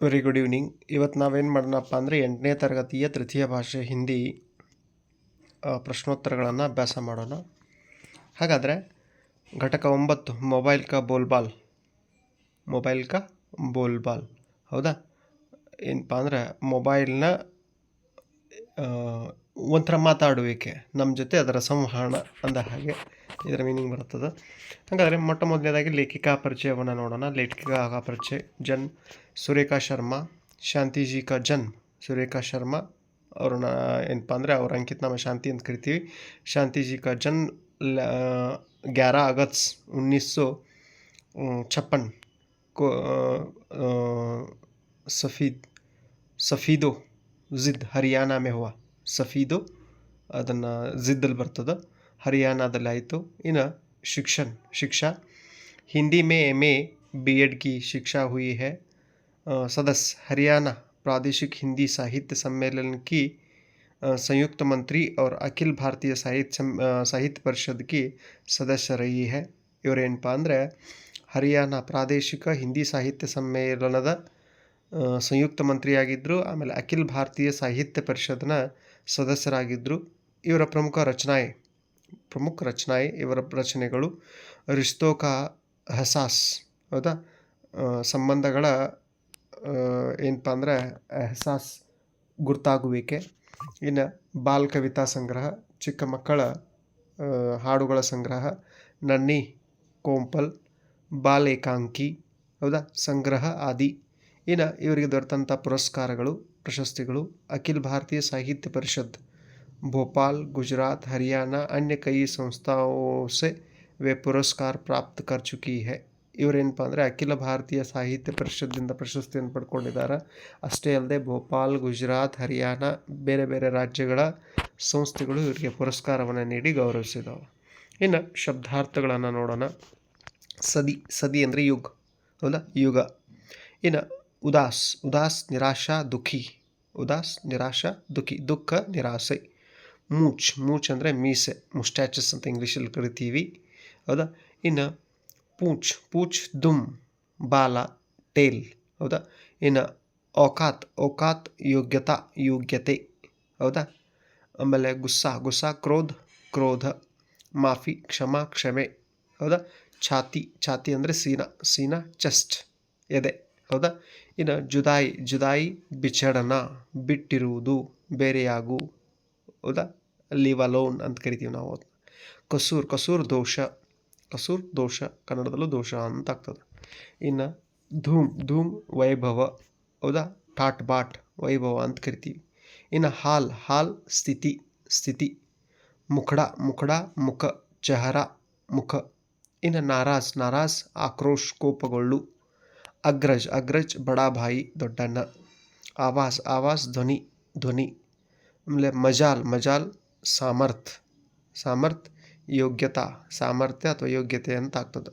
Very good evening ಇವತ್ತು ನಾವೇನು ಮಾಡೋಣಪ್ಪ ಅಂದರೆ ಎಂಟನೇ ತರಗತಿಯ ತೃತೀಯ ಭಾಷೆ ಹಿಂದಿ ಪ್ರಶ್ನೋತ್ತರಗಳನ್ನು ಅಭ್ಯಾಸ ಮಾಡೋಣ. ಹಾಗಾದರೆ ಘಟಕ ಒಂಬತ್ತು ಮೊಬೈಲ್ ಕ ಬೋಲ್ಬಾಲ್ ಮೊಬೈಲ್ ಕ ಬೋಲ್ಬಾಲ್ ಹೌದಾ? ಏನಪ್ಪ ಅಂದರೆ ಮೊಬೈಲ್ನ ಒಂಥರ ಮಾತಾಡುವಿಕೆ ನಮ್ಮ ಜೊತೆ ಅದರ ಸಂವಹನ ಅಂದ ಹಾಗೆ ಇದರ ಮೀನಿಂಗ್ ಬರ್ತದೆ ಹಾಗಾದರೆ ಮೊಟ್ಟ ಮೊದಲನೇದಾಗಿ ಲೇಖಿಕಾ ಪರಿಚಯವನ್ನು ನೋಡೋಣ ಲೇಖಿಕಾ ಪರಿಚಯ ಜನ್ ಸುರೇಖಾ ಶರ್ಮಾ ಶಾಂತಿಜಿ ಕಾ ಜನ್ಮ ಸುರೇಖಾ ಶರ್ಮಾ ಅವ್ರನ್ನ ಏನಪ್ಪ ಅಂದರೆ ಅವ್ರ ಅಂಕಿತನಾಮ ಶಾಂತಿ ಅಂತ ಕರಿತೀವಿ ಶಾಂತಿಜಿ ಕಾ ಜನ್ಮ ಗ್ಯಾರ ಅಗಸ್ಟ್ ಉನ್ನಿಸ್ ಸौ छप्पन को सफ़ीद ಸಫೀದೋ ಜಿದ್ ಹರಿಯಾಣ ಹುವ ಸಫೀದೋ ಅದನ್ನು ಜಿದ್ದಲ್ಲಿ ಬರ್ತದೆ ಹರಿಯಾಣದಲ್ಲಿ ಆಯಿತು ಇನ್ನು ಶಿಕ್ಷಣ ಶಿಕ್ಷಾ हिंदी में एम ए बी एड की शिक्षा हुई है अ, सदस्य हरियाणा प्रादेशिक हिंदी साहित्य सम्मेलन की अ, संयुक्त मंत्री और अखिल भारतीय साहित्य सम अ, साहित्य परिषद की सदस्य रही है ಇವರೇನಪ್ಪ ಅಂದರೆ ಹರಿಯಾಣ ಪ್ರಾದೇಶಿಕ ಹಿಂದಿ ಸಾಹಿತ್ಯ ಸಮ್ಮೇಳನದ ಆ, ಸಂಯುಕ್ತ ಮಂತ್ರಿಯಾಗಿದ್ದರು ಆಮೇಲೆ ಅಖಿಲ ಭಾರತೀಯ ಸಾಹಿತ್ಯ ಪರಿಷತ್ನ ಸದಸ್ಯರಾಗಿದ್ದರು. ಇವರ ಪ್ರಮುಖ ರಚನಾಯಿ ಪ್ರಮುಖ ರಚನಾಯಿ ಇವರ ರಚನೆಗಳು ರಿಶ್ತೋಕಾ ಹಸಾಸ್, ಹೌದಾ? ಸಂಬಂಧಗಳ ಏನಪ್ಪ ಅಂದರೆ ಎಹಸಾಸ್ ಗುರ್ತಾಗುವಿಕೆ, ಇನ್ನು ಬಾಲ್ ಕವಿತಾ ಸಂಗ್ರಹ, ಚಿಕ್ಕ ಮಕ್ಕಳ ಹಾಡುಗಳ ಸಂಗ್ರಹ, ನನ್ನಿ ಕೋಂಪಲ್, ಬಾಲ್ ಏಕಾಂಕಿ, ಹೌದಾ? ಸಂಗ್ರಹ ಆದಿ, ಇನ್ನು ಇವರಿಗೆ ದೊರೆತಂಥ ಪುರಸ್ಕಾರಗಳು ಪ್ರಶಸ್ತಿಗಳು ಅಖಿಲ ಭಾರತೀಯ साहित्य परिषद भोपाल गुजरात हरियाणा अन्य कई संस्थाओं से वे पुरस्कार प्राप्त कर चुकी है ಇವರೇನಪ್ಪ ಅಂದರೆ ಅಖಿಲ ಭಾರತೀಯ ಸಾಹಿತ್ಯ ಪರಿಷತ್ದಿಂದ ಪ್ರಶಸ್ತಿಯನ್ನು ಪಡ್ಕೊಂಡಿದ್ದಾರೆ ಅಷ್ಟೇ ಅಲ್ಲದೆ ಭೋಪಾಲ್ ಗುಜರಾತ್ ಹರಿಯಾಣ ಬೇರೆ ಬೇರೆ ರಾಜ್ಯಗಳ ಸಂಸ್ಥೆಗಳು ಇವರಿಗೆ ಪುರಸ್ಕಾರವನ್ನು ನೀಡಿ ಗೌರವಿಸಿದವು ಇನ್ನು ಶಬ್ದಾರ್ಥಗಳನ್ನು ನೋಡೋಣ ಸದಿ ಸದಿ ಅಂದರೆ ಯುಗ್ ಹೌದಾ ಯುಗ ಇನ್ನು ಉದಾಸ್ ಉದಾಸ್ ನಿರಾಶಾ ದುಃಖಿ, ಉದಾಸ್ ನಿರಾಶಾ ದುಃಖಿ, ದುಃಖ ನಿರಾಸೆ. ಮೂಚ್ ಮೂಚ್ ಅಂದರೆ ಮೀಸೆ ಮುಸ್ಟ್ಯಾಚಸ್ ಅಂತ ಇಂಗ್ಲೀಷಲ್ಲಿ ಕರಿತೀವಿ. ಹೌದಾ? ಇನ್ನು ಪೂಚ್ ಪೂಚ್ ದುಮ್, ಬಾಲ, ಟೇಲ್, ಹೌದಾ? ಇನ್ನು ಓಕಾತ್ ಓಕಾತ್ ಯೋಗ್ಯತಾ, ಯೋಗ್ಯತೆ, ಹೌದಾ? ಆಮೇಲೆ ಗುಸ್ಸಾ ಗುಸ್ಸಾ ಕ್ರೋಧ ಕ್ರೋಧ, ಮಾಫಿ, ಕ್ಷಮಾ, ಕ್ಷಮೆ, ಹೌದಾ? ಛಾತಿ ಛಾತಿ ಅಂದರೆ ಸೀನಾ ಸೀನಾ, ಚೆಸ್ಟ್, ಎದೆ, ಹೌದಾ? ಇನ್ನು ಜುದಾಯಿ ಜುದಾಯಿ ಬಿಚ್ಚಡನ ಬಿಟ್ಟಿರುವುದು ಬೇರೆಯಾಗು, ಹೌದಾ? ಲೀವ್ ಅಲೋನ್ ಅಂತ ಕರಿತೀವಿ ನಾವು. ಕಸೂರ್ ಕಸೂರ್ ದೋಷ ಕಸೂರ್ ದೋಷ, ಕನ್ನಡದಲ್ಲೂ ದೋಷ ಅಂತ ಆಗ್ತದೆ. ಇನ್ನು ಧೂಮ್ ಧೂಮ್ ವೈಭವ, ಹೌದಾ? ಟಾಟ್ ಬಾಟ್ ವೈಭವ ಅಂತ ಕರಿತೀವಿ. ಇನ್ನು ಹಾಲ್ ಹಾಲ್ ಸ್ಥಿತಿ ಸ್ಥಿತಿ, ಮುಖಡ ಮುಖಡ, ಮುಖ, ಚಹರ, ಮುಖ. ಇನ್ನು ನಾರಾಜ್ ನಾರಾಜ್ ಆಕ್ರೋಶ್ ಕೋಪಗೊಳ್ಳು ಅಗ್ರಜ್ ಅಗ್ರಜ್ ಬಡಾ ಭಾಯಿ ದೊಡ್ಡಣ್ಣ. ಆವಾಸ್ ಆವಾಸ್ ಧ್ವನಿ ಧ್ವನಿ. ಆಮೇಲೆ ಮಜಾಲ್ ಮಜಾಲ್ ಸಾಮರ್ಥ್. ಸಾಮರ್ಥ್ ಯೋಗ್ಯತಾ, ಸಾಮರ್ಥ್ಯ ಅಥವಾ ಯೋಗ್ಯತೆ ಅಂತ ಆಗ್ತದೆ.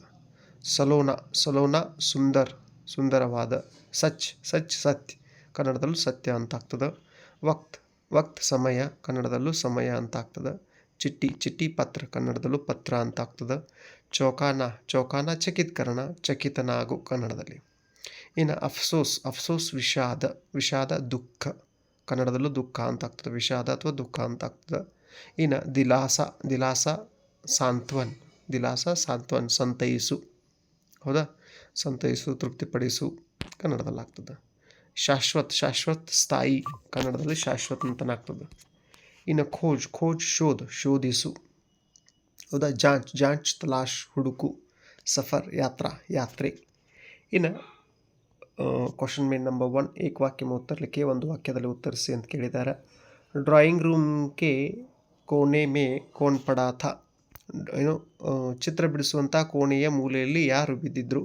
ಸಲೋನ ಸಲೋನ ಸುಂದರ್, ಸುಂದರವಾದ, ಸಚ್ ಸಚ್ ಸತ್ಯ, ಕನ್ನಡದಲ್ಲೂ ಸತ್ಯ ಅಂತ ಆಗ್ತದೆ. ವಕ್ತ್ ವಕ್ತ್ ಸಮಯ, ಕನ್ನಡದಲ್ಲೂ ಸಮಯ ಅಂತ ಆಗ್ತದೆ. ಚಿಟ್ಟಿ ಚಿಟ್ಟಿ ಪತ್ರ, ಕನ್ನಡದಲ್ಲೂ ಪತ್ರ ಅಂತ ಆಗ್ತದೆ. ಚೌಕಾನ ಚೌಕಾನ ಚಕಿತ್ಕರಣ, ಚಕಿತನಾಗು ಕನ್ನಡದಲ್ಲಿ. ಇನ್ನು ಅಫ್ಸೋಸ್ ಅಫ್ಸೋಸ್ ವಿಷಾದ ವಿಷಾದ ದುಃಖ. ಕನ್ನಡದಲ್ಲೂ ದುಃಖ ಅಂತ ಆಗ್ತದೆ, ವಿಷಾದ ಅಥವಾ ದುಃಖ ಅಂತ ಆಗ್ತದೆ. ಇನ್ನು ದಿಲಾಸ ದಿಲಾಸ ಸಾಂತ್ವನ್ ದಿಲಾಸ ಸಾಂತ್ವನ್, ಸಂತೈಸು. ಹೌದಾ? ಸಂತೈಸು, ತೃಪ್ತಿಪಡಿಸು, ಕನ್ನಡದಲ್ಲಿ ಆಗ್ತದೆ. ಶಾಶ್ವತ್ ಶಾಶ್ವತ್ ಸ್ಥಾಯಿ, ಕನ್ನಡದಲ್ಲಿ ಶಾಶ್ವತ್ ಅಂತನಾಗ್ತದೆ ಇನ್ನು ಖೋಜ್ ಖೋಜ್ ಶೋಧ, ಶೋಧಿಸು. ಹೌದಾ? ಜಾಂಚ್ ಜಾಂಚ್ ತಲಾಶ್, ಹುಡುಕು, ಸಫರ್, ಯಾತ್ರಾ, ಯಾತ್ರೆ. ಇನ್ನು ಕ್ವಶನ್ ಮೇನ್ ನಂಬರ್ ಒನ್ ಏಕವಾಕ್ಯ ಉತ್ತರಲಿಕ್ಕೆ ಒಂದು ವಾಕ್ಯದಲ್ಲಿ ಉತ್ತರಿಸಿ ಅಂತ ಕೇಳಿದ್ದಾರೆ. ಡ್ರಾಯಿಂಗ್ ರೂಮ್ಗೆ ಕೋಣೆ ಮೇ ಕೋನ್ ಪಡಾಥ. ಏನು ಚಿತ್ರ ಬಿಡಿಸುವಂಥ ಕೋಣೆಯ ಮೂಲೆಯಲ್ಲಿ ಯಾರು ಬಿದ್ದಿದ್ದರು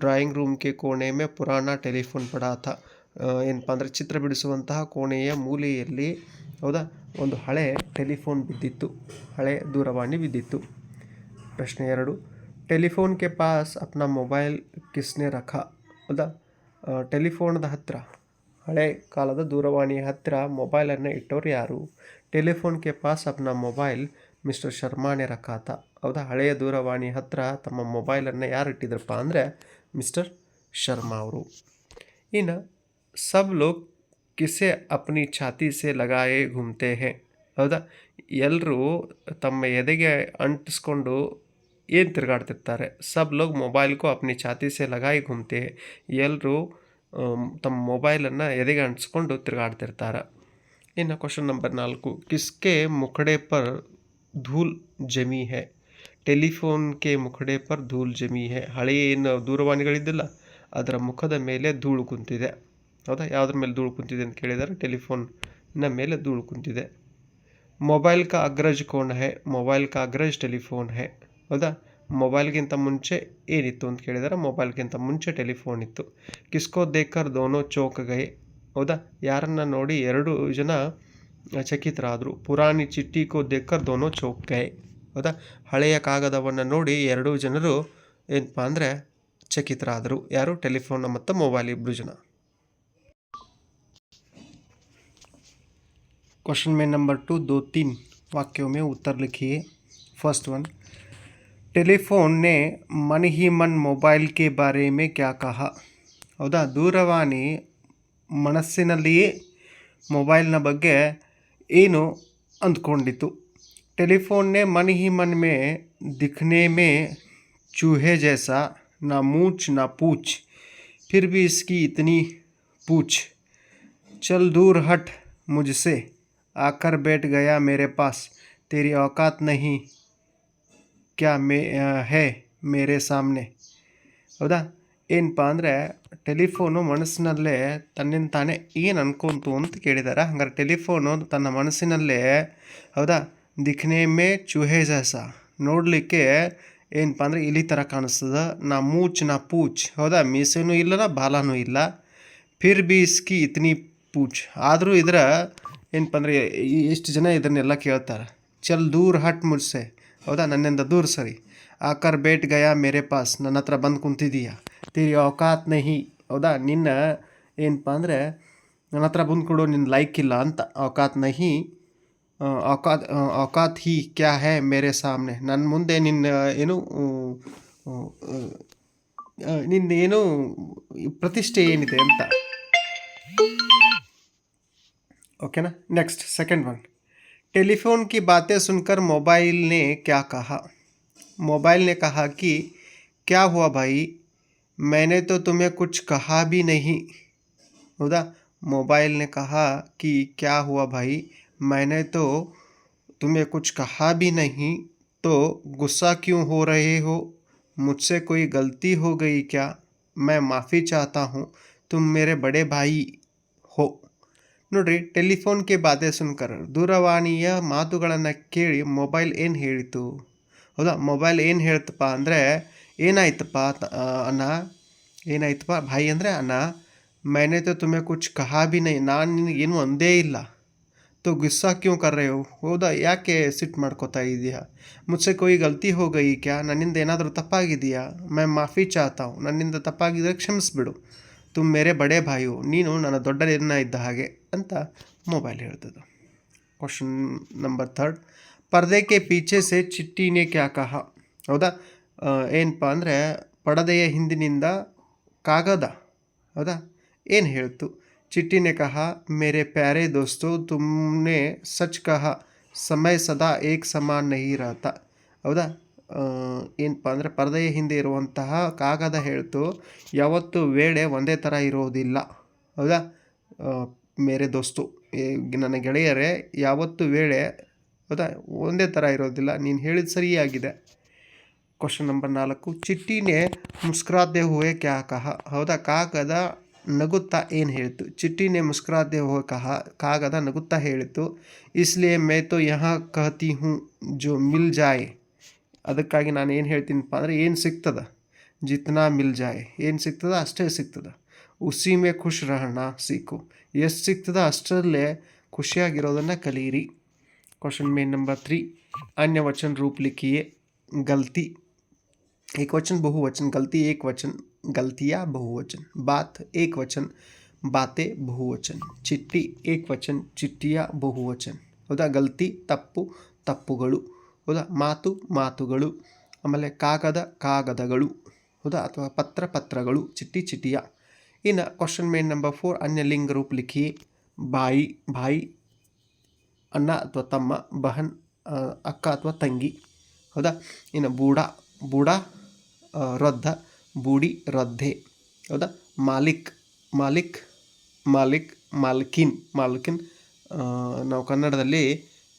ಡ್ರಾಯಿಂಗ್ ರೂಮ್ಗೆ ಕೋಣೆ ಮೇ ಪುರಾಣ ಟೆಲಿಫೋನ್ ಪಡಾಥ. ಏನಪ್ಪ ಅಂದರೆ ಚಿತ್ರ ಬಿಡಿಸುವಂತಹ ಕೋಣೆಯ ಮೂಲೆಯಲ್ಲಿ, ಹೌದಾ, ಒಂದು ಹಳೆ ಟೆಲಿಫೋನ್ ಬಿದ್ದಿತ್ತು. ಹಳೆ ದೂರವಾಣಿ ಬಿದ್ದಿತ್ತು. ಪ್ರಶ್ನೆ ಎರಡು, ಟೆಲಿಫೋನ್ಗೆ ಪಾಸ್ ಅಪ್ನ ಮೊಬೈಲ್ ಕಿಸ್ನೆ ರಖ. ಹೌದಾ ಟೆಲಿಫೋನದ ಹತ್ತಿರ ಹಳೆ ಕಾಲದ ದೂರವಾಣಿಯ ಹತ್ತಿರ ಮೊಬೈಲನ್ನು ಇಟ್ಟವ್ರು ಯಾರು? ಟೆಲಿಫೋನ್ಗೆ ಪಾಸ್ ಅಪ್ನ ಮೊಬೈಲ್ ಮಿಸ್ಟರ್ ಶರ್ಮಾನೆ ಖಾತ. ಹೌದಾ? ಹಳೆಯ ದೂರವಾಣಿ ಹತ್ತಿರ ತಮ್ಮ ಮೊಬೈಲನ್ನು ಯಾರು ಇಟ್ಟಿದ್ರಪ್ಪ ಅಂದರೆ ಮಿಸ್ಟರ್ ಶರ್ಮಾ ಅವರು. ಇನ್ನು, ಸಬ್ ಲೋಕ್ ಕಿಸೆ ಅಪ್ನಿ ಛಾತಿ ಸೆ ಲಗಾಯೇ ಘುಮ್ತೆ ಹೇ. ಹೌದಾ? ಎಲ್ಲರೂ ತಮ್ಮ ಎದೆಗೆ ಅಂಟಿಸ್ಕೊಂಡು ಏನು ತಿರುಗಾಡ್ತಿರ್ತಾರೆ? ಸಬ್ ಲೋಗ್ ಮೊಬೈಲ್ಗೂ ಅಪ್ನಿ ಛಾತಿ ಸೆ ಲಗಾಯಿ ಘೂಮ್ತೆ. ಎಲ್ಲರೂ ತಮ್ಮ ಮೊಬೈಲನ್ನು ಎದೆಗೆ ಅಂಟಿಸ್ಕೊಂಡು ತಿರುಗಾಡ್ತಿರ್ತಾರೆ. ಇನ್ನು ಕ್ವಶನ್ ನಂಬರ್ ನಾಲ್ಕು. ಕಿಸ್ಕೆ ಮುಖಡೆ ಪರ್ ಧೂಲ್ ಜಮಿ ಹೇ? ಟೆಲಿಫೋನ್ಗೆ ಮುಖಡೆ ಪರ್ ಧೂಲ್ ಜಮಿ ಹೆ? ಹಳೆಯ ಏನು ದೂರವಾಣಿಗಳಿದ್ದಿಲ್ಲ? ಅದರ ಮುಖದ ಮೇಲೆ ಧೂಳು ಕುಂತಿದೆ. ಹೌದಾ? ಯಾವುದ್ರ ಮೇಲೆ ಧೂಳು ಕುಂತಿದೆ ಅಂತ ಕೇಳಿದರೆ? ಟೆಲಿಫೋನ್ನ ಮೇಲೆ ಧೂಳು ಕುಂತಿದೆ. ಮೊಬೈಲ್ ಕಾ ಅಗ್ರಜ್ ಕೋಣ ಹೆ? ಮೊಬೈಲ್ ಕಾ ಅಗ್ರಜ್ ಟೆಲಿಫೋನ್ ಹೇ? ಹೌದಾ? ಮೊಬೈಲ್ಗಿಂತ ಮುಂಚೆ ಏನಿತ್ತು ಅಂತ ಕೇಳಿದರೆ, ಮೊಬೈಲ್ಗಿಂತ ಮುಂಚೆ ಟೆಲಿಫೋನ್ ಇತ್ತು. ಕಿಸ್ಕೋ, ದೇಕರ್ ದೋನೋ ಚೌಕ್, ಗೈ, ಹೌದಾ? ಯಾರನ್ನು ನೋಡಿ ಎರಡು ಜನ ಚಕಿತರಾದರು. ಪುರಾಣಿ ಚಿಟ್ಟಿ ಕೋ ದೇಕರ್ ದೋನೋ ಚೌಕ್, ಗೈ, ಹೌದಾ? ಹಳೆಯ ಕಾಗದವನ್ನು ನೋಡಿ ಎರಡು ಜನರು ಏನಪ್ಪ ಅಂದರೆ ಚಕಿತರಾದರು. ಯಾರು? ಟೆಲಿಫೋನ್ ಮತ್ತು ಮೊಬೈಲ್ ಇಬ್ಬರು ಜನ. ಕ್ವಶನ್ ಮೇನ್ ನಂಬರ್ ಟು ದೋ ತೀನ್ ವಾಕ್ಯವೊಮ್ಮೆ ಉತ್ತರ ಲಿಖಿಯೇ ಫಸ್ಟ್ ಒನ್ वन टेलीफोन ने मन ही मन मोबाइल के बारे में क्या कहा ಹೌದಾ ದೂರವಾಣಿ ಮನಸ್ಸಿನಲ್ಲಿಯೇ ಮೊಬೈಲ್ನ ಬಗ್ಗೆ ಏನು ಅಂದ್ಕೊಂಡಿತು टेलीफोन ने मन ही मन में दिखने में चूहे जैसा ना मूछ ना पूछ फिर भी इसकी इतनी पूछ चल दूर हट मुझसे आकर बैठ गया मेरे पास तेरी औकात नहीं क्या ಮೇ ಹೇ ಮೇರೆ ಸಾಮ್ನೆ ಹೌದಾ? ಏನಪ್ಪ ಅಂದರೆ, ಟೆಲಿಫೋನು ಮನಸ್ಸಿನಲ್ಲೇ ತನ್ನಿಂದ ತಾನೇ ಏನು ಅನ್ಕೊಂತು ಅಂತ ಕೇಳಿದ್ದಾರೆ ಹಂಗಾರೆ ಟೆಲಿಫೋನು ತನ್ನ ಮನಸ್ಸಿನಲ್ಲೇ, ಹೌದಾ? ದಿಖ್ನೆ ಮೇ ಚೂಹೆ ಜಾಸ. ನೋಡಲಿಕ್ಕೆ ಏನಪ್ಪ ಅಂದರೆ ಇಲಿ ಥರ ಕಾಣಿಸ್ತದ. ನಾ ಮೂಚ್, ನಾ ಪೂಚ್. ಹೌದಾ? ಮೀಸೆನೂ ಇಲ್ಲ ಬಾಲನೂ ಇಲ್ಲ. ಫಿರ್ ಬಿ ಇಸ್ಕಿ ಇತ್ನಿ ಪೂಚ್. ಆದರೂ ಇದರ, ಏನಪ್ಪ ಅಂದರೆ ಎಷ್ಟು ಜನ ಇದನ್ನೆಲ್ಲ ಕೇಳ್ತಾರೆ. ಚಲ್ ದೂರ್ ಹಟ್ ಮುಡ್ಸೆ ಹೌದಾ? ನನ್ನಿಂದ ದೂರ ಸರಿ. ಆಕರ್ ಬೇಟ್ ಗಯಾ ಮೇರೆ ಪಾಸ್. ನನ್ನ ಹತ್ರ ಬಂದು ಕುಂತಿದ್ದೀಯ ತಿರಿ ಔಕಾತ್ ನಹಿ. ಹೌದಾ? ನಿನ್ನ ಏನಪ್ಪ ಅಂದರೆ, ನನ್ನ ಹತ್ರ ಬಂದು ಕೊಡು ನಿನ್ನ ಲೈಕ್ ಇಲ್ಲ ಅಂತ. ಔಕಾತ್ ನಹಿ. ಔಕಾತ್ ಔಕಾತ್ ಹಿ ಕ್ಯಾ ಹೇ ಮೇರೆ ಸಾಮ್ನೆ? ನನ್ನ ಮುಂದೆ ನಿನ್ನ ಏನು ನಿನ್ನ ಏನು ಪ್ರತಿಷ್ಠೆ ಏನಿದೆ ಅಂತ. ಓಕೆನಾ? Next, second one. टेलीफोन की बातें सुनकर मोबाइल ने क्या कहा? मोबाइल ने कहा कि, क्या हुआ भाई? मैंने तो तुम्हें कुछ कहा भी नहीं। होदा मोबाइल ने कहा कि, क्या हुआ भाई? मैंने तो तुम्हें कुछ कहा भी नहीं तो गुस्सा क्यों हो रहे हो? मुझसे कोई गलती हो गई क्या? मैं माफ़ी चाहता हूँ। तुम मेरे बड़े भाई ನೋಡ್ರಿ ಟೆಲಿಫೋನ್ಗೆ ಬಾಧೆ ಸುನ್ಕರ್ ದೂರವಾಣಿಯ ಮಾತುಗಳನ್ನು ಕೇಳಿ ಮೊಬೈಲ್ ಏನು ಹೇಳಿತು ಹೌದಾ ಮೊಬೈಲ್ ಏನು ಹೇಳ್ತಪ್ಪ ಅಂದರೆ ಏನಾಯ್ತಪ್ಪ ತ- ಆ, ಅಣ್ಣ ಏನಾಯ್ತಪ್ಪ ಭಾಯಿ ಅಂದರೆ ಅಣ್ಣ मैंने तो तुम्हें कुछ कहा भी नहीं ನಾನು ನಿನಗೇನು ಅಂದೇ ಇಲ್ಲ तो गुस्सा क्यों कर रहे हो ಹೌದಾ ಯಾಕೆ ಸಿಟ್ಟು ಮಾಡ್ಕೋತಾ ಇದೆಯಾ ಮುಚ್ಚೆ ಕೊಯ್ ಗಲ್ತಿ ಹೋ ಗೈ ಕ್ಯಾ ನನ್ನಿಂದ ಏನಾದರೂ ತಪ್ಪಾಗಿದೆಯಾ ಮೈ ಮಾಫಿ ಚಾಹತಾ ಹೂँ ನನ್ನಿಂದ ತಪ್ಪಾಗಿದ್ದರೆ ಕ್ಷಮಿಸ್ಬಿಡು ತುಮ್ ಮೇರೆ ಬಡೇ ಭಾಯು, ನೀನು ನನ್ನ ದೊಡ್ಡ ನಿರ್ಣಯ ಇದ್ದ ಹಾಗೆ ಅಂತ ಮೊಬೈಲ್ ಹೇಳ್ತದೆ. ಕ್ವಶನ್ ನಂಬರ್ ಥರ್ಡ್ ಪರ್ದೆ ಕೆ ಪೀಚೆ ಸೆ ಚಿಟ್ಟಿನೇ ಕ್ಯಾ ಕಹ? ಹೌದಾ? ಏನಪ್ಪ ಅಂದರೆ, ಪಡದೆಯ ಹಿಂದಿನಿಂದ ಕಾಗದ. ಹೌದಾ? ಏನು ಹೇಳ್ತು? ಚಿಟ್ಟಿನೆ ಕಹ, ಮೇರೆ ಪ್ಯಾರೆ ದೋಸ್ತು, ತುಮ್ನೆ ಸಚ್ ಕಹ, ಸಮಯ ಸದಾ ಏಕ್ ಸಮಾನ ನಹಿ ರಹತಾ ಹೌದಾ? ಏನಪ್ಪ ಅಂದರೆ ಪರದೆಯ ಹಿಂದೆ ಇರುವಂತಹ ಕಾಗದ ಹೇಳ್ತು, ಯಾವತ್ತು ವೇಳೆ ಒಂದೇ ಥರ ಇರೋದಿಲ್ಲ. ಹೌದಾ? ಮೇರೆ ದೋಸ್ತು ನನ್ನ ಗೆಳೆಯರೇ, ಯಾವತ್ತು ವೇಳೆ, ಹೌದಾ? ಒಂದೇ ಥರ ಇರೋದಿಲ್ಲ, ನೀನು ಹೇಳಿದ ಸರಿಯಾಗಿದೆ. ಕ್ವಶನ್ ನಂಬರ್ ನಾಲ್ಕು, ಚಿಟ್ಟಿನೇ ಮುಸ್ಕರಾದೆ ಹೋಯ್ ಕ್ಯಾ ಹೌದಾ? ಕಾಗದ ನಗುತ್ತಾ ಏನು ಹೇಳಿತು? ಚಿಟ್ಟಿನೇ ಮುಸ್ಕರಾದೆ ಹೋ ಕಹ? ಕಾಗದ ನಗುತ್ತಾ ಹೇಳಿತು. ಇಸ್ಲಿಯೇ ಮೇ ತೋ ಯಹಾ ಕಹತಿ ಹೂ, ಜೋ ಮಿಲ್ ಜಾಯ್. ಅದಕ್ಕಾಗಿ ನಾನು ಏನು ಹೇಳ್ತೀನಪ್ಪ ಅಂದರೆ ಏನು ಸಿಗ್ತದ ಜಿತ್ನಾ ಮಿಲ್ ಜಾಯ್ ಏನು ಸಿಗ್ತದ ಅಷ್ಟೇ ಸಿಗ್ತದ ಉಸಿ ಮೇ ಖುಷ್ ರಹಣ ಸೀಕು ಎಷ್ಟು ಸಿಗ್ತದ ಅಷ್ಟರಲ್ಲೇ ಖುಷಿಯಾಗಿರೋದನ್ನು ಕಲಿಯಿರಿ क्वेश्चन में नंबर थ्री अन्य वचन रूप लिखिए गलती एक वचन बहुवचन गलती एक वचन गलतियाँ बहुवचन बात एक वचन बातें बहुवचन ಚಿಟ್ಟಿ ಏಕ್ ವಚನ್ ಚಿಟ್ಟಿಯ ಬಹುವಚನ್ ಹೌದಾ ಗಲ್ತಿ ತಪ್ಪು ತಪ್ಪುಗಳು ಹೌದಾ? ಮಾತು, ಮಾತುಗಳು. ಆಮೇಲೆ ಕಾಗದ, ಕಾಗದಗಳು. ಹೌದಾ? ಅಥವಾ ಪತ್ರ, ಪತ್ರಗಳು. ಚಿಟ್ಟಿ, ಚಿಟ್ಟಿಯ. ಇನ್ನು ಕ್ವಶನ್ ಮೇನ್ ನಂಬರ್ ಫೋರ್ ಅನ್ಯ ಲಿಂಗ ರೂಪ ಲಿಖಿ. ಬಾಯಿ ಬಾಯಿ. ಅಣ್ಣ ಅಥವಾ ತಮ್ಮ. ಬಹನ್ ಅಕ್ಕ ಅಥವಾ ತಂಗಿ. ಹೌದಾ? ಇನ್ನು ಬೂಡ ಬೂಡ ರದ್ದ. ಬೂಡಿ, ರದ್ದೆ. ಹೌದಾ? ಮಾಲಿಕ್ ಮಾಲಿಕ್ ಮಾಲಿಕ್, ಮಾಲ್ಕಿನ್. ಮಾಲ್ಕಿನ್ ನಾವು ಕನ್ನಡದಲ್ಲಿ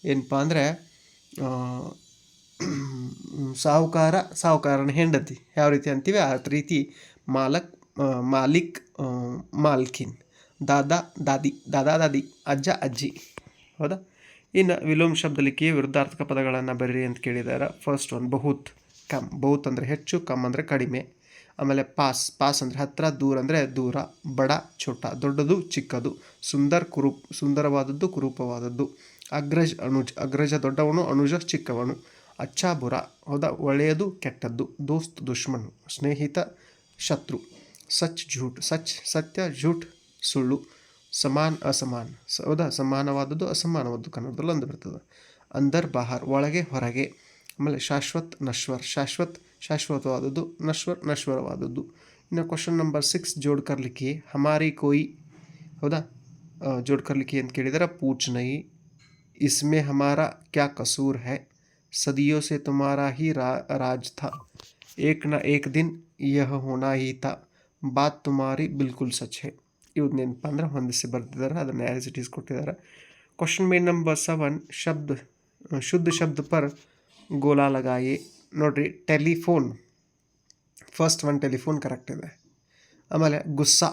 ಏನಪ್ಪ ಅಂದರೆ ಸಾಹುಕಾರ, ಸಾಹುಕಾರನ ಹೆಂಡತಿ. ಯಾವ ರೀತಿ ಅಂತೀವಿ? ಆ ರೀತಿ ಮಾಲಕ್ ಮಾಲಿಕ್ ಮಾಲ್ಕಿನ್. ದಾದಾ, ದಾದಿ ದಾದಾ, ದಾದಿ, ಅಜ್ಜ, ಅಜ್ಜಿ. ಹೌದಾ? ಇನ್ನು ವಿಲೋಮ್ ಶಬ್ದಲಿಕ್ಕೆ ವಿರುದ್ಧಾರ್ಥಕ ಪದಗಳನ್ನು ಬರೀರಿ ಅಂತ ಕೇಳಿದ್ದಾರೆ ಫಸ್ಟ್ ಒನ್ ಬಹುತ್, ಕಮ್. ಬಹುತ್ ಅಂದರೆ ಹೆಚ್ಚು, ಕಮ್ ಅಂದರೆ ಕಡಿಮೆ. ಆಮೇಲೆ ಪಾಸ್ ಪಾಸ್ ಅಂದರೆ ಹತ್ತಿರ ದೂರ ಅಂದರೆ ದೂರ. ಬಡ ಚೋಟ ದೊಡ್ಡದು, ಚಿಕ್ಕದು. ಸುಂದರ್ ಕುರೂಪ್, ಸುಂದರವಾದದ್ದು, ಕುರೂಪವಾದದ್ದು. ಅಗ್ರಜ್ ಅನುಜ್, ಅಗ್ರಜ ದೊಡ್ಡವನು, ಅನುಜ ಚಿಕ್ಕವನು. ಅಚ್ಚಾ ಬುರ, ಹೌದಾ? ಒಳ್ಳೆಯದು, ಕೆಟ್ಟದ್ದು. ದೋಸ್ತ್, ದುಶ್ಮನ್, ಸ್ನೇಹಿತ, ಶತ್ರು. ಸಚ್, ಝೂಟ್. ಸಚ್, ಸತ್ಯ, ಝೂಟ್, ಸುಳ್ಳು. ಸಮಾನ್, ಅಸಮಾನ್. ಹೌದಾ? ಸಮಾನವಾದದ್ದು, ಅಸಮಾನವಾದದ್ದು ಕನ್ನಡದಲ್ಲಿ ಅಂದು ಬರ್ತದೆ. ಅಂದರ್, ಬಹಾರ್, ಒಳಗೆ, ಹೊರಗೆ. ಆಮೇಲೆ ಶಾಶ್ವತ್, ನಶ್ವರ್. ಶಾಶ್ವತ್, ಶಾಶ್ವತವಾದದ್ದು. ನಶ್ವರ್, ನಶ್ವರವಾದದ್ದು. ಇನ್ನು ಕ್ವಶನ್ ನಂಬರ್ ಸಿಕ್ಸ್ ಜೋಡ್ಕರ್ಲಿಕ್ಕೆ. ಹಮಾರಿ ಕೋಯಿ, ಹೌದಾ? ಜೋಡ್ಕರ್ಲಿಕ್ಕೆ ಅಂತ ಕೇಳಿದರೆ. ಪೂಚ್ ನೈ. इसमें हमारा क्या कसूर है सदियों से तुम्हारा ही रा, राज था एक न एक दिन यह होना ही था ಬಾತ್ ತುಮಾರಿ ಬಿಲ್ಕುಲ್ ಸಚ್ ಹೇ ಇವ್ದು ನೆನಪು ಅಂದ್ರೆ ಹೊಂದಿಸಿ ಬರ್ತಿದ್ದಾರೆ ಅದನ್ನು ಆ್ಯಸ್ ಇಟ್ ಈಸ್ ಕೊಟ್ಟಿದ್ದಾರೆ ಕ್ವಶನ್ ಮೇನ್ ನಂಬರ್ ಸೆವೆನ್ ಶಬ್ದ ಶುದ್ಧ ಶಬ್ದ ಪರ್ ಗೋಲಾ ಲಗಾಯೆ ನೋಡ್ರಿ telephone first one telephone correct ಇದೆ ಆಮೇಲೆ ಗುಸ್ಸಾ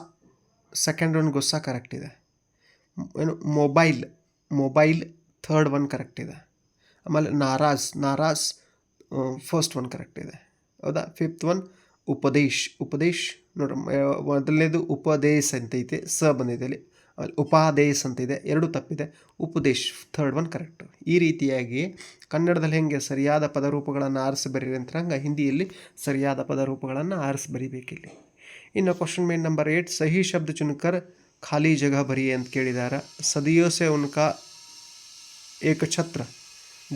ಸೆಕೆಂಡ್ ಒನ್ ಗುಸ್ಸಾ ಕರೆಕ್ಟ್ ಇದೆ ಏನು mobile mobile third one correct ಇದೆ. ಆಮೇಲೆ ನಾರಾಜ್ ನಾರಾಜ್ ಫಸ್ಟ್ ಒನ್ ಕರೆಕ್ಟ್ ಇದೆ. ಹೌದಾ? ಫಿಫ್ತ್ ಒನ್ ಉಪದೇಶ್ ಉಪದೇಶ್ ನೋಡ್ರಿ ಮೊದಲನೇದು ಉಪದೇಶ್ ಅಂತ ಐತೆ, ಸ ಬಂದಿದೆ ಇಲ್ಲಿ ಆಮೇಲೆ ಉಪಾದೇಶ್ ಅಂತ ಇದೆ, ಎರಡು ತಪ್ಪಿದೆ. ಉಪದೇಶ್ ಥರ್ಡ್ ಒನ್ ಕರೆಕ್ಟ್ ಈ ರೀತಿಯಾಗಿ ಕನ್ನಡದಲ್ಲಿ ಹೆಂಗೆ ಸರಿಯಾದ ಪದರೂಪಗಳನ್ನು ಆರಿಸಿ ಬರೀರಿ ಅಂತ ಹಂಗೆ ಹಿಂದಿಯಲ್ಲಿ ಸರಿಯಾದ ಪದರೂಪಗಳನ್ನು ಆರಿಸಿ ಬರಿಬೇಕಿಲ್ಲಿ. ಇನ್ನು ಕ್ವಶನ್ ಮೇನ್ ನಂಬರ್ ಏಟ್ ಸಹಿ ಶಬ್ದ ಚುನಕರ್ ಖಾಲಿ ಜಗ ಬರೀ ಅಂತ ಕೇಳಿದಾರ. ಸದಿಯೋ ಸೆ ಉನ್ಕಾ ಏಕಛತ್ರ.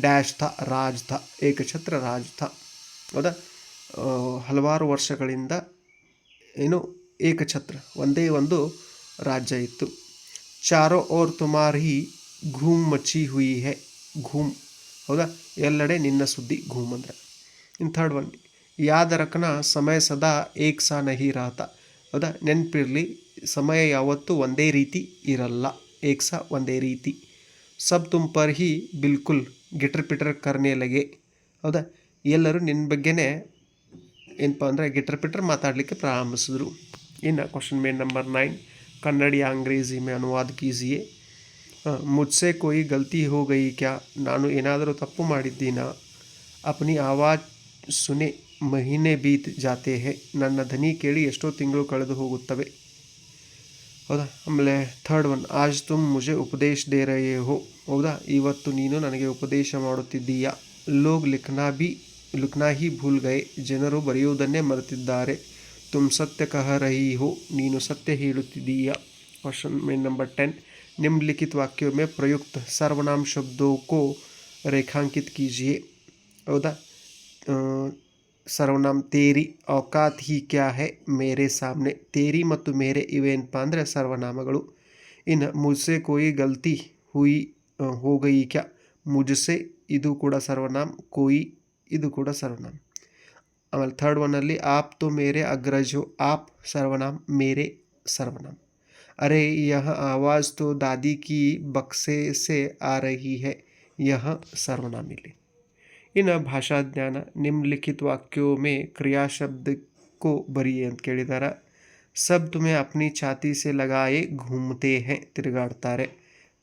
ಡ್ಯಾಶ್ ಥ, ರಾಜ್ ಥ, ಏಕಛತ್ರ, ರಾಜ್ ಥ. ಹೌದಾ? ಹಲವಾರು ವರ್ಷಗಳಿಂದ ಏನು ಏಕಛತ್ರ, ಒಂದೇ ಒಂದು ರಾಜ್ಯ ಇತ್ತು. ಚಾರೋ ಓರ್ ತುಮಾರಿ ಘೂಮ್ ಮಚ್ಚಿ ಹುಯಿ ಹೆ. ಘೂಮ್, ಹೌದಾ? ಎಲ್ಲೆಡೆ ನಿನ್ನ ಸುದ್ದಿ ಘೂಮ್ ಅಂದರೆ. ಇನ್ನು ಥರ್ಡ್ ಒನ್ ಯಾದ ರಕನ ಸಮಯ ಸದಾ ಏಕ್ ಸಾ ನಹಿ ರಾತ. ಹೌದಾ? ನೆನಪಿರಲಿ, ಸಮಯ ಯಾವತ್ತೂ ಒಂದೇ ರೀತಿ ಇರಲ್ಲ. ಏಕ್ ಸಾ ಒಂದೇ ರೀತಿ. ಸಬ್ ತುಮ್ ಪರ್ ಹಿ ಬಿಲ್ಕುಲ್ ಗಿಟರ್ ಪಿಟರ್ ಕರ್ನೆ ಲಗೆ. ಹೌದಾ? ಎಲ್ಲರೂ ನಿನ್ನ ಬಗ್ಗೆನೇ ಏನಪ್ಪ ಅಂದರೆ ಗಿಟರ್ ಪಿಟರ್ ಮಾತಾಡಲಿಕ್ಕೆ ಪ್ರಾರಂಭಿಸಿದ್ರು. ಇನ್ನು ಕ್ವಶನ್ ಮೇನ್ ನಂಬರ್ ನೈನ್ ಕನ್ನಡಿಯ ಅಂಗ್ರೇಜಿ, ಮೇ ಅನುವಾದ ಕೀಸಿಯೇ ಮುಜ್ಸೆ ಕೊಯ್ ಗಲ್ತಿ ಹೋಗಯಿ ಕ್ಯಾ? ನಾನು ಏನಾದರೂ ತಪ್ಪು ಮಾಡಿದ್ದೀನಾ? ಅಪ್ನಿ ಆವಾಜ್ ಸುನೆ ಮಹಿನೆ ಬೀತ್ ಜಾತೆ ಹೇ. ನನ್ನ ಧನಿ ಕೇಳಿ ಎಷ್ಟೋ ತಿಂಗಳು ಕಳೆದು ಹೋಗುತ್ತವೆ. ಹೌದಾ ಆಮೇಲೆ ಥರ್ಡ್ ಒನ್ ಆಜ್ ತುಮ್ ಮುಜೆ ಉಪದೇಶ ದೇ ರಹೆ ಹೋ ಹೌದಾ ಇವತ್ತು ನೀನು ನನಗೆ ಉಪದೇಶ ಮಾಡುತ್ತಿದ್ದೀಯಾ ಲೋಗ್ ಲಿಖನಾ ಬಿ ಲಿಖನಾ ಹಿ ಭೂಲ್ ಗಯೆ ಜನರು ಬರೆಯುವುದನ್ನೇ ಮರೆತಿದ್ದಾರೆ ತುಮ್ ಸತ್ಯ ಕಹ ರಹಿ ಹೋ ನೀನು ಸತ್ಯ ಹೇಳುತ್ತಿದ್ದೀಯಾ ಕ್ವಶನ್ ಮೇನ್ नंबर टेन निम्नलिखित वाक्यों में प्रयुक्त सर्वनाम शब्दों को रेखांकित कीजिए हौदा अ, ಸರ್ವನಾಮ್ ತೇರಿ ಔಕಾತ್ ಹಿ ಕ್ಯಾ ಹೇ ಮೇರೆ ಸಾಮ್ನೆ ತೇರಿ ಮತ್ತು ಮೇರೆ ಇವೇನಪ್ಪ ಅಂದರೆ ಸರ್ವನಾಮಗಳು ಇನ್ನು ಮುಜ್ಸೆ ಕೋಯಿ ಗಲ್ತಿ ಹುಯಿ ಅ, ಹೋ ಗಯಿ ಕ್ಯಾ ಮುಜ್ಸೆ ಇದು ಕೂಡ ಸರ್ವನಾಮ್ ಕೋಯಿ ಇದು ಕೂಡ ಸರ್ವನಾಮ್ ಆಮೇಲೆ ಥರ್ಡ್ ಒನ್ನಲ್ಲಿ ಆಪ್ तो मेरे अग्रज हो आप सर्वनाम मेरे सर्वनाम अरे यह आवाज़ तो दादी की बक्से से आ रही है यह सर्वनाम मिले इन भाषा ज्ञान निम्नलिखित वाक्यों में क्रिया शब्द को भरिए ಅಂತ ಕೇಳಿದಾರ सब तुम्हें अपनी छाती से लगाए घूमते हैं ತಿರುಗಾಡ್ತಾರೆ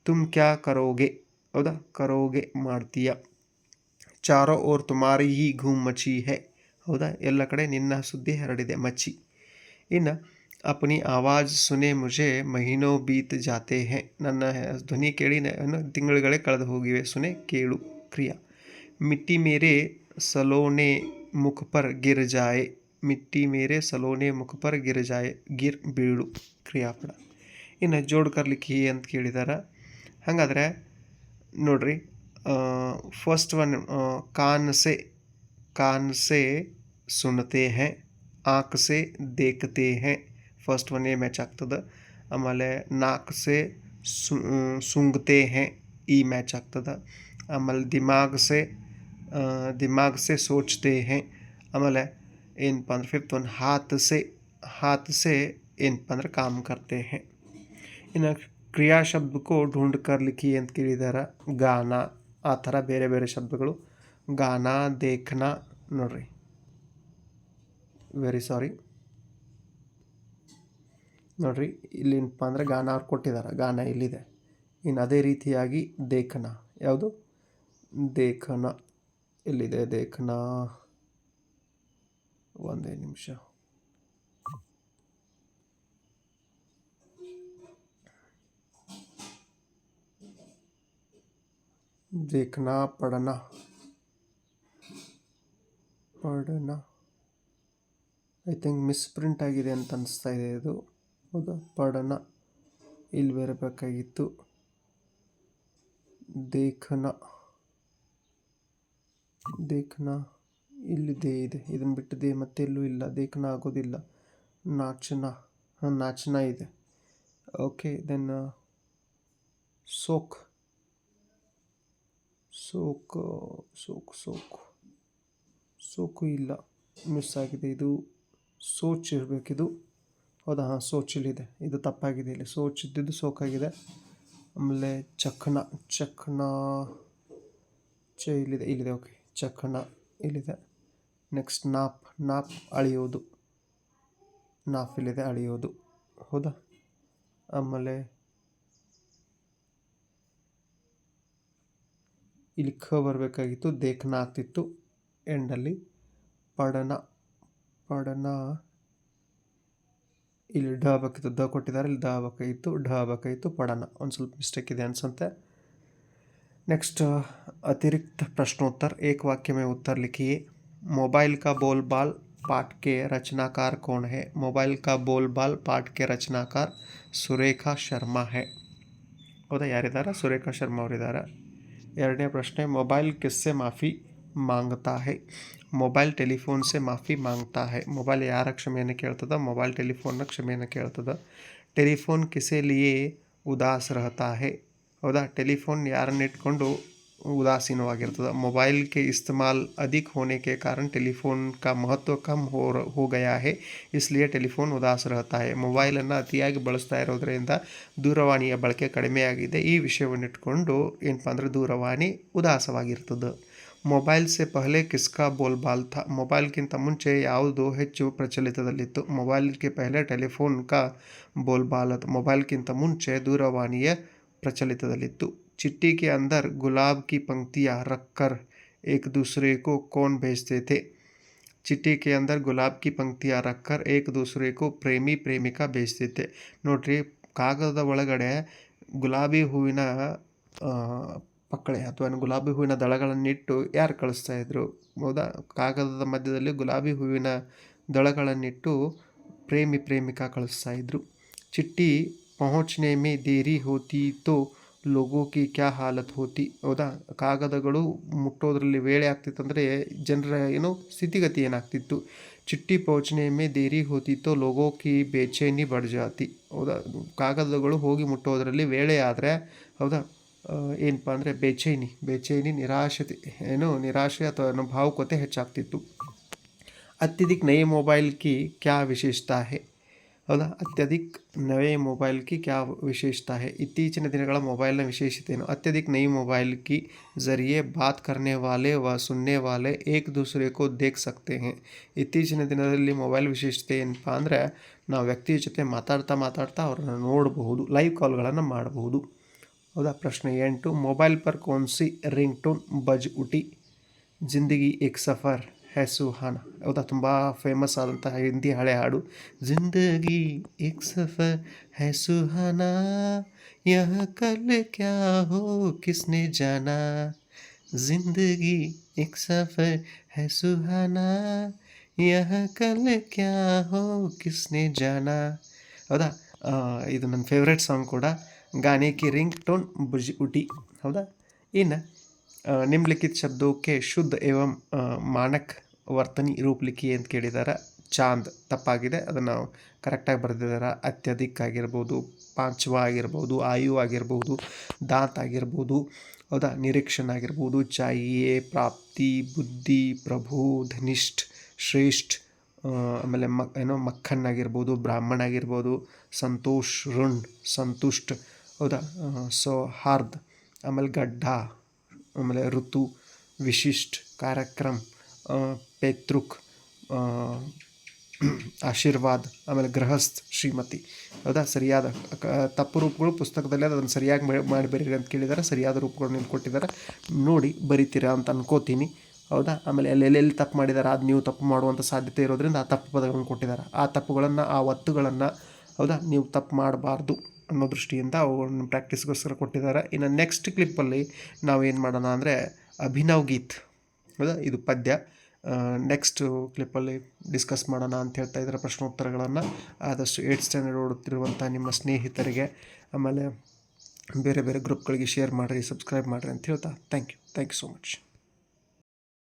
तुम क्या करोगे ಹೌದಾ ಕರೋಗೆ ಮಾಡ್ತೀಯಾ ಚಾರೋ ಓರ್ ತುಮಾರಿ ಹಿ ಘೂಮ್ ಮಚಿ ಹೇ ಹೌದಾ ಎಲ್ಲ ಕಡೆ ನಿನ್ನ ಸುದ್ದಿ ಹರಡಿದೆ ಮಚ್ಚಿ ಇನ್ನು ಅಪನಿ ಆವಾಜ್ ಸುನೆ ಮುಜೆ ಮಹಿನೋ ಬೀತ್ ಜಾತೆ ಹೇ ನನ್ನ ಧ್ವನಿ ಕೇಳಿ ನ- ತಿಂಗಳುಗಳೇ ಕಳೆದು ಹೋಗಿವೆ ಸುನೆ ಕೇಳು ಕ್ರಿಯಾ ಮಿಟ್ಟಿ ಮೇರೆ ಸಲೋನೆ ಮುಖ ಪರ್ ಗಿರ್ ಜಾಯೆ ಮಿಟ್ಟಿ ಮೇರೆ ಸಲೋನೆ ಮುಖ ಪರ್ ಗಿರ್ ಜಾಯೆ ಗಿರ್ ಬೀಳು ಕ್ರಿಯಾಪದ ಇನ್ನು ಜೋಡ್ ಕರ್ಲಿಕ್ಕೆ ಅಂತ ಕೇಳಿದಾರ ಹಾಗಾದರೆ ನೋಡ್ರಿ फर्स्ट वन कान से कान से सुनते हैं आँख से देखते हैं ಫಸ್ಟ್ ಒನ್ ಎ ಮ್ಯಾಚ್ ಆಗ್ತದೆ ಆಮೇಲೆ ನಾಲ್ಕು ಸೆ ಸು ಸುಂಗ್ತೆ ಹೇ ಈ ಮ್ಯಾಚ್ ಆಗ್ತದೆ ಆಮೇಲೆ ದಿಮಾಗ್ ಸೆ से सोचते हैं ಆಮೇಲೆ ಏನಪ್ಪ ಅಂದ್ರೆ ಫಿಫ್ತ್ ಒನ್ ಹಾತ್ ಸೆ ಹಾತ್ ಸೆ ಏನಪ್ಪ ಅಂದ್ರೆ ಕಾಮ್ ಕರ್ತೆ ಹೇ. ಇನ್ನು ಕ್ರಿಯಾ ಶಬ್ದಕ್ಕೂ ಢೂಂಡ್ ಕರ್ಲಿಕ್ಕಿ ಅಂತ ಕೇಳಿದಾರ. ಗಾನ, ಆ ಥರ ಬೇರೆ ಬೇರೆ ಶಬ್ದಗಳು. ಗಾನ, ದೇಖನ, ನೋಡ್ರಿ. ವೆರಿ ಸಾರಿ ನೋಡ್ರಿ, ಇಲ್ಲಿ ಏನಪ್ಪ ಅಂದ್ರೆ ಗಾನ ಅವ್ರು ಕೊಟ್ಟಿದ್ದಾರೆ ಗಾನ ಇಲ್ಲಿದೆ. ಇನ್ನು ಅದೇ ರೀತಿಯಾಗಿ ದೇಖನ. ಯಾವುದು? ದೇಖನ. ಎಲ್ಲಿದೆ ದೇಖನ ಒಂದೇ ನಿಮಿಷ देखना पढ़ना ಪಡನ ಐ ಥಿಂಕ್ ಮಿಸ್ಪ್ರಿಂಟ್ ಆಗಿದೆ ಅಂತ ಅನಿಸ್ತಾ ಇದೆ ಇದು ಹೌದಾ ಪಡನ ಇಲ್ಲಿ ಬರಬೇಕಾಗಿತ್ತು ದೇಖನ ದೇಖನ ಇಲ್ಲಿದೆ ಇದೆ. ಇದನ್ನು ಬಿಟ್ಟಿದೆ ಮತ್ತೆಲ್ಲೂ ಇಲ್ಲ. ದೇಖನ ಆಗೋದಿಲ್ಲ. ನಾಚನ ಹಾಂ ನಾಚನ ಇದೆ. ಓಕೆ, ದೆನ್, ಸೋಕ್. ಸೋಕ್ ಸೋಕ್, ಸೋಕು. ಸೋಕು ಇಲ್ಲ. ಮಿಸ್ ಆಗಿದೆ. ಇದು ಸೋಚ್ ಇರಬೇಕಿದು ಹೌದಾ? ಹಾಂ, ಸೋಚಿಲಿದೆ. ಇದು ತಪ್ಪಾಗಿದೆ ಇಲ್ಲಿ. ಸೋಚ್ ಇದ್ದಿದ್ದು ಸೋಕಾಗಿದೆ. ಆಮೇಲೆ ಚಕ್ನ ಚಕ್ನ ಚ ಇಲ್ಲಿದೆ ಇಲ್ಲಿದೆ. ಓಕೆ. ಚಕ್ನ ಇಲ್ಲಿದೆ. ನೆಕ್ಸ್ಟ್ ನಾಪ್. ನಾಪ್ ಅಳಿಯೋದು ನಾಪ್ ಇಲ್ಲಿದೆ ಅಳಿಯೋದು ಹೌದಾ? ಆಮೇಲೆ ಇಲ್ಲಿ ಖ ಬರಬೇಕಾಗಿತ್ತು ದೇಖನ ಆಗ್ತಿತ್ತು ಎಂಡಲ್ಲಿ ಪಡನ. ಪಡನ. ಇಲ್ಲಿ ಢ ಬಕ್ಕಿತ್ತು ದ ಕೊಟ್ಟಿದ್ದಾರೆ. ಇಲ್ಲಿ ದ ಬೇಕಾಗಿತ್ತು ಢ ಬೇಕಾಗಿತ್ತು ಪಡನ. ಒಂದು ಸ್ವಲ್ಪ ಮಿಸ್ಟೇಕ್ ಇದೆ ಅನ್ಸುತ್ತೆ. नेक्स्ट अतिरिक्त प्रश्नोत्तर एक वाक्य में उत्तर लिखिए मोबाइल का बोलबाल पाठ के रचनाकार कौन है मोबाइल का बोलबाल पाठ के रचनाकार ಸುರೇಖಾ ಶರ್ಮಾ ಹೇ ಹೌದಾ ಯಾರಿದ್ದಾರೆ ಸುರೇಖಾ ಶರ್ಮಾ ಅವರಿದ್ದಾರೆ ಎರಡನೇ ಪ್ರಶ್ನೆ ಮೊಬೈಲ್ ಕಿಸ್ಸೆ ಮಾಫಿ ಮಾಂಗ್ತಾ ಹೇ ಮೊಬೈಲ್ ಟೆಲಿಫೋನ್ ಸೆ ಮಾಫಿ ಮಾಂಗ್ತಾ ಹೇ ಮೊಬೈಲ್ ಯಾರ ಕ್ಷಮೆಯನ್ನು ಕೇಳ್ತದ ಮೊಬೈಲ್ ಟೆಲಿಫೋನ್ನ ಕ್ಷಮೆಯನ್ನು ಕೇಳ್ತದ ಟೆಲಿಫೋನ್ ಕಿಸೆ ಲಿಯೇ ಉದಾಸ್ ರಹತಾ ಹೇ ಹೌದಾ? ಟೆಲಿಫೋನ್ ಯಾರನ್ನ ಇಟ್ಕೊಂಡು मोबाइल के इस्तेमाल अधिक ಅಧಿಕ के ಕಾರಣ ಟೆಲಿಫೋನ್ ಕಾ ಮಹತ್ವ ಕಮ್ ಹೋ हो गया है इसलिए टेलीफोन उदास रहता ಮೊಬೈಲನ್ನು ಅತಿಯಾಗಿ ಬಳಸ್ತಾ ಇರೋದರಿಂದ ದೂರವಾಣಿಯ ಬಳಕೆ ಕಡಿಮೆಯಾಗಿದೆ. ಈ ವಿಷಯವನ್ನಿಟ್ಕೊಂಡು ಏನಪ್ಪ ಅಂದರೆ ದೂರವಾಣಿ ಉದಾಸವಾಗಿರ್ತದೆ. ಮೊಬೈಲ್ ಸೆ ಪಹಲೆ ಕಿಸ್ಕಾ ಬೋಲ್ಬಾಲ್ ಥಾ. ಮೊಬೈಲ್ಗಿಂತ ಮುಂಚೆ ಯಾವುದು ಹೆಚ್ಚು ಪ್ರಚಲಿತದಲ್ಲಿತ್ತು. ಮೊಬೈಲ್ಗೆ ಪಹಲೆ ಟೆಲಿಫೋನ್ ಕಾ ಬೋಲ್ಬಾಲ್ ಮೊಬೈಲ್ಗಿಂತ ಮುಂಚೆ ದೂರವಾಣಿಯ ಪ್ರಚಲಿತದಲ್ಲಿತ್ತು चिट्ठी के अंदर गुलाब की पंक्तियाँ रखकर एक दूसरे को कौन भेजते थे चिट्ठी के अंदर गुलाब की पंक्तियाँ रखकर एक दूसरे को ಪ್ರೇಮಿ ಪ್ರೇಮಿಕಾ भेजते थे ನೋಡ್ರಿ ಕಾಗದದ ಒಳಗಡೆ ಗುಲಾಬಿ ಹೂವಿನ ಆ, ಪಕ್ಕಳೆ ಅಥವಾ ಗುಲಾಬಿ ಹೂವಿನ ದಳಗಳನ್ನಿಟ್ಟು ಯಾರು ಕಳಿಸ್ತಾ ಇದ್ರು ಹೌದಾ ಕಾಗದದ ಮಧ್ಯದಲ್ಲಿ ಗುಲಾಬಿ ಹೂವಿನ ದಳಗಳನ್ನಿಟ್ಟು ಪ್ರೇಮಿ ಪ್ರೇಮಿಕಾ ಕಳಿಸ್ತಾ ಇದ್ರು ಚಿಟ್ಟಿ ಪहुಂचने ಮೇ ದೇರಿ ಹೋತಿತ್ತು ಲೋಗೋಕೆ ಕ್ಯಾ ಹಾಲತ್ ಹೋತಿ ಹೌದಾ? ಕಾಗದಗಳು ಮುಟ್ಟೋದ್ರಲ್ಲಿ ವೇಳೆ ಆಗ್ತಿತ್ತಂದರೆ ಜನರ ಏನು ಸ್ಥಿತಿಗತಿ ಏನಾಗ್ತಿತ್ತು? ಚಿಟ್ಟಿ ಪೋಚನೆ ಮೇ ದೇರಿ ಹೋತಿತ್ತೋ ಲೋಗೋಕೆ ಬೇಚೇನಿ ಬಡ್ಜಾತಿ ಹೌದಾ? ಕಾಗದಗಳು ಹೋಗಿ ಮುಟ್ಟೋದ್ರಲ್ಲಿ ವೇಳೆ ಆದರೆ, ಹೌದಾ? ಏನಪ್ಪ ಅಂದರೆ ಬೇಚೈನಿ ಬೇಚೈನಿ ನಿರಾಶತೆ, ಏನು, ನಿರಾಶೆ ಅಥವಾ ಏನು ಭಾವುಕತೆ ಹೆಚ್ಚಾಗ್ತಿತ್ತು. ಅತ್ಯಧಿಕ ನಯ ಮೊಬೈಲ್ ಕಿ ಕ್ಯಾ ವಿಶೇಷತಾ ಹೇ? ಹೌದಾ? ಅತ್ಯಧಿಕ ನವೇ ಮೊಬೈಲ್ ಕ್ಯಾ ವಿಶೇಷತಾ ಹೇ? ಇತ್ತೀಚಿನ ದಿನಗಳ ಮೊಬೈಲ್ನ ವಿಶೇಷತೆಯೇನು ಅತ್ಯಧಿಕ ನೈ ಮೊಬೈಲ್ ಕಿ ಜರಿಯೆ ಬಾತ್ ಕರ್ನೆ ವಾಲೆ ವ ಸುನ್ನೆ ವಾಲೆ ಏಕ್ ದೂಸರೆ ಕೋ ದೇಖ್ ಸಕ್ತೆ ಹೇ. ಇತ್ತೀಚಿನ ದಿನದಲ್ಲಿ ಮೊಬೈಲ್ ವಿಶೇಷತೆ ಏನಪ್ಪ ಅಂದರೆ ನಾವು ವ್ಯಕ್ತಿಯ ಜೊತೆ ಮಾತಾಡ್ತಾ ಮಾತಾಡ್ತಾ ಅವ್ರನ್ನ ನೋಡಬಹುದು, ಲೈವ್ ಕಾಲ್ಗಳನ್ನು ಮಾಡಬಹುದು. ಹೌದಾ? ಪ್ರಶ್ನೆ ಎಂಟು, ಮೊಬೈಲ್ ಪರ್ ಕೋನ್ಸಿ ರಿಂಗ್ ಟೋನ್ ಬಜ್ ಉಟಿ, ಜಿಂದಗಿ ಏಕ್ ಸಫರ್. ಹೈ ಸುಹಾನ ಹೌದಾ ತುಂಬ ಫೇಮಸ್ ಆದಂತಹ ಹಿಂದಿ ಹಳೆ ಹಾಡು ಜಿಂದಗಿ ಏಕ್ ಸಫರ್ ಹೈ ಸುಹಾನ ಯಹ ಕಲ್ ಕ್ಯಾ ಹೋ ಕಿಸ್ನೆ ಜಾನಾ ಜಿಂದಗಿ ಏಕ್ ಸಫರ್ ಹೈ ಸುಹಾನಾ ಯಹ ಕಲ್ ಕ್ಯಾ ಹೋ ಕಿಸ್ನೆ ಜಾನಾ ಹೌದಾ ಆ, ಇದು ನನ್ನ ಫೇವ್ರೆಟ್ ಸಾಂಗ್ ಕೂಡ ಗಾನೆ ಕಿ ರಿಂಗ್ ಟೋನ್ ಬುಜ್ ಉಟಿ ಹೌದಾ ಇನ್ನು अ, निम्नलिखित शब्दों के शुद्ध एवं अ, मानक ವರ್ತನಿ ರೂಪಲಿಕ್ಕಿ ಅಂತ ಕೇಳಿದ್ದಾರೆ ಚಾಂದ್ ತಪ್ಪಾಗಿದೆ. ಅದನ್ನು ಕರೆಕ್ಟಾಗಿ ಬರೆದಿದ್ದಾರೆ ಅತ್ಯಧಿಕ ಆಗಿರ್ಬೋದು, ಪಾಂಚವ ಆಗಿರ್ಬೋದು, ಆಯು ಆಗಿರ್ಬೋದು, ದಾಂತ್ ಆಗಿರ್ಬೋದು, ಹೌದಾ? ನಿರೀಕ್ಷಣ ಆಗಿರ್ಬೋದು, ಚಾಯೆ, ಪ್ರಾಪ್ತಿ, ಬುದ್ಧಿ, ಪ್ರಭು, ಧನಿಷ್ಠ, ಶ್ರೇಷ್ಠ ಆಮೇಲೆ ಮಕ್ ಏನೋ ಮಕ್ಕನ್ ಆಗಿರ್ಬೋದು, ಬ್ರಾಹ್ಮಣ ಆಗಿರ್ಬೋದು, ಸಂತೋಷ್, ಋಣ್, ಸಂತುಷ್ಟ, ಹೌದಾ? ಸೌಹಾರ್ದ್ ಆಮೇಲೆ ಗಡ್ಡ, ಆಮೇಲೆ ಋತು ವಿಶಿಷ್ಟ ಕಾರ್ಯಕ್ರಮ ಪೈತೃಕ್ ಆಶೀರ್ವಾದ್, ಆಮೇಲೆ ಗೃಹಸ್ಥ ಶ್ರೀಮತಿ. ಹೌದಾ? ಸರಿಯಾದ ತಪ್ಪು ರೂಪಗಳು ಪುಸ್ತಕದಲ್ಲಿ ಅದನ್ನು ಸರಿಯಾಗಿ ಮಾಡಿ ಅಂತ ಕೇಳಿದ್ದಾರೆ ಸರಿಯಾದ ರೂಪಗಳು ನೀವು ಕೊಟ್ಟಿದ್ದಾರೆ. ನೋಡಿ, ಬರಿತೀರಾ ಅಂತ ಅನ್ಕೋತೀನಿ. ಹೌದಾ? ಆಮೇಲೆ ಎಲ್ಲೆಲ್ಲಿ ತಪ್ಪು ಮಾಡಿದ್ದಾರೆ, ಅದು ನೀವು ತಪ್ಪು ಮಾಡುವಂಥ ಸಾಧ್ಯತೆ ಇರೋದ್ರಿಂದ ಆ ತಪ್ಪು ಪದಗಳನ್ನು ಕೊಟ್ಟಿದ್ದಾರೆ. ಆ ತಪ್ಪುಗಳನ್ನು, ಆ ಒತ್ತುಗಳನ್ನು, ಹೌದಾ? ನೀವು ತಪ್ಪು ಮಾಡಬಾರ್ದು ಅನ್ನೋ ದೃಷ್ಟಿಯಿಂದ ಅವುಗಳನ್ನು ಪ್ರಾಕ್ಟೀಸ್ಗೋಸ್ಕರ ಕೊಟ್ಟಿದ್ದಾರೆ. ಇನ್ನು ನೆಕ್ಸ್ಟ್ ಕ್ಲಿಪ್ಪಲ್ಲಿ ನಾವು ಏನು ಮಾಡೋಣ ಅಂದರೆ ಅಭಿನವ್ ಗೀತ್. ಹೌದಾ? ಇದು ಪದ್ಯ. ನೆಕ್ಸ್ಟ್ ಕ್ಲಿಪ್ಪಲ್ಲಿ ಡಿಸ್ಕಸ್ ಮಾಡೋಣ ಅಂತ ಹೇಳ್ತಾ ಇದ್ದಾರೆ ಪ್ರಶ್ನೋತ್ತರಗಳನ್ನು. ಆದಷ್ಟು ಏಟ್ ಸ್ಟ್ಯಾಂಡರ್ಡ್ ಓಡುತ್ತಿರುವಂಥ ನಿಮ್ಮ ಸ್ನೇಹಿತರಿಗೆ, ಆಮೇಲೆ ಬೇರೆ ಬೇರೆ ಗ್ರೂಪ್ಗಳಿಗೆ ಶೇರ್ ಮಾಡಿರಿ ಸಬ್ಸ್ಕ್ರೈಬ್ ಮಾಡಿರಿ ಅಂತ ಹೇಳ್ತಾ thank you thank you so much